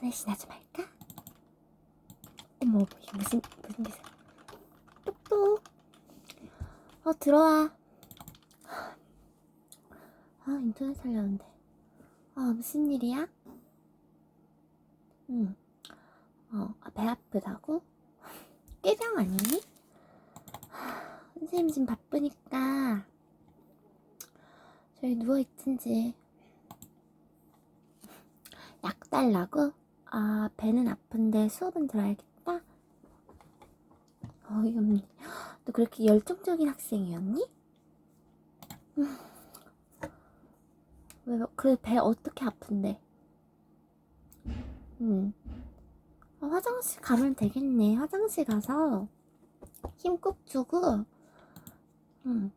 인터넷이나 좀 할까? 어머, 무슨, 무슨 기사? 똑똑. 어, 들어와. 아, 인터넷 하려는데. 아, 무슨 일이야? 응. 어, 아, 배 아프다고? 깨병 아니니? 하, 선생님 지금 바쁘니까 저희 누워있든지 약 달라고? 아, 배는 아픈데 수업은 들어야겠다? 어이없니? 너 그렇게 열정적인 학생이었니? 음. 왜, 그배 어떻게 아픈데? 음. 아, 화장실 가면 되겠네. 화장실 가서 힘 꾹 주고, 음.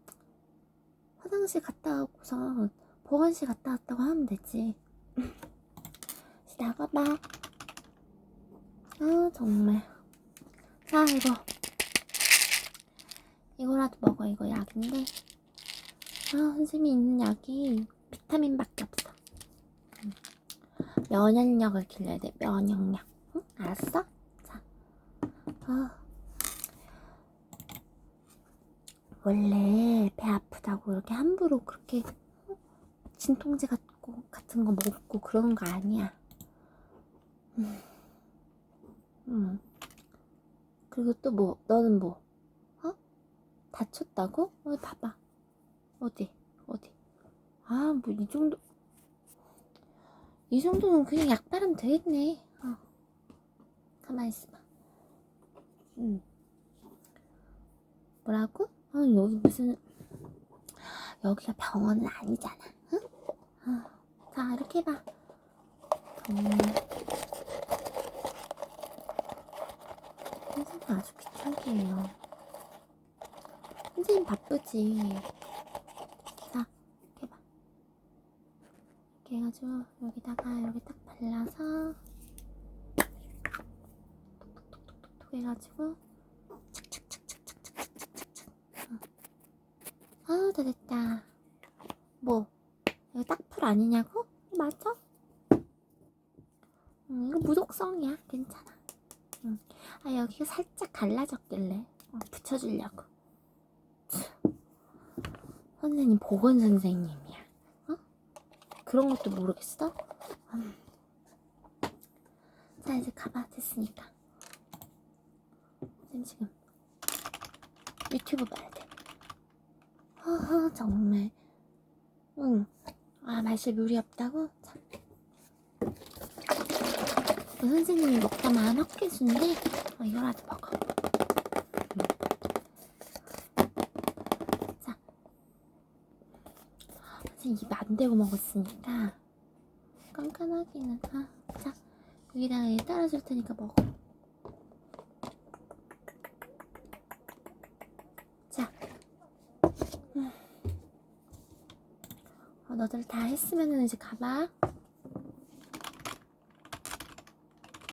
화장실 갔다 오고서 보건실 갔다 왔다고 하면 되지. 나가봐. 아, 정말. 자, 이거. 이거라도 먹어. 이거 약인데. 아, 선생님이 있는 약이 비타민밖에 없어. 음. 면역력을 길러야 돼. 면역력. 응? 알았어? 자. 아. 원래 배 아프다고 이렇게 함부로 그렇게 어? 진통제 같고 같은 거 먹고 그러는 거 아니야. 음. 음. 그리고 또 뭐, 너는 뭐, 어? 다쳤다고? 어디 봐봐. 어디, 어디. 아, 뭐, 이 정도. 이 정도는 그냥 약 바르면 되겠네. 어. 가만히 있어봐. 음. 뭐라고? 아, 여기 무슨, 여기가 병원은 아니잖아. 응? 아, 자, 이렇게 해봐. 정말. 선생님 아주 귀찮게 해요. 선생님 바쁘지. 자, 이렇게 봐. 이렇게 해가지고 여기다가 이렇게 딱 발라서 톡톡톡톡톡 해가지고 착착착착착착착착착 아, 다 됐다. 뭐, 이거 딱 풀 아니냐고? 맞아? 음, 이거 무독성이야. 괜찮아. 응. 아, 여기가 살짝 갈라졌길래 어, 붙여주려고. 선생님, 보건 선생님이야. 어? 그런 것도 모르겠어? 음. 자, 이제 가봐. 됐으니까. 선생님 지금 유튜브 봐야 돼. 허허, 정말. 응. 아, 마실 물이 없다고? 자. 그 선생님이 먹다만 헛개수인데 어, 이거라도 먹어. 음. 자, 선생님 입에 안 대고 먹었으니까 깐깐하기는. 아, 자, 여기다가 얘 따라줄 테니까 먹어. 자, 음. 어, 너들 다 했으면은 이제 가봐.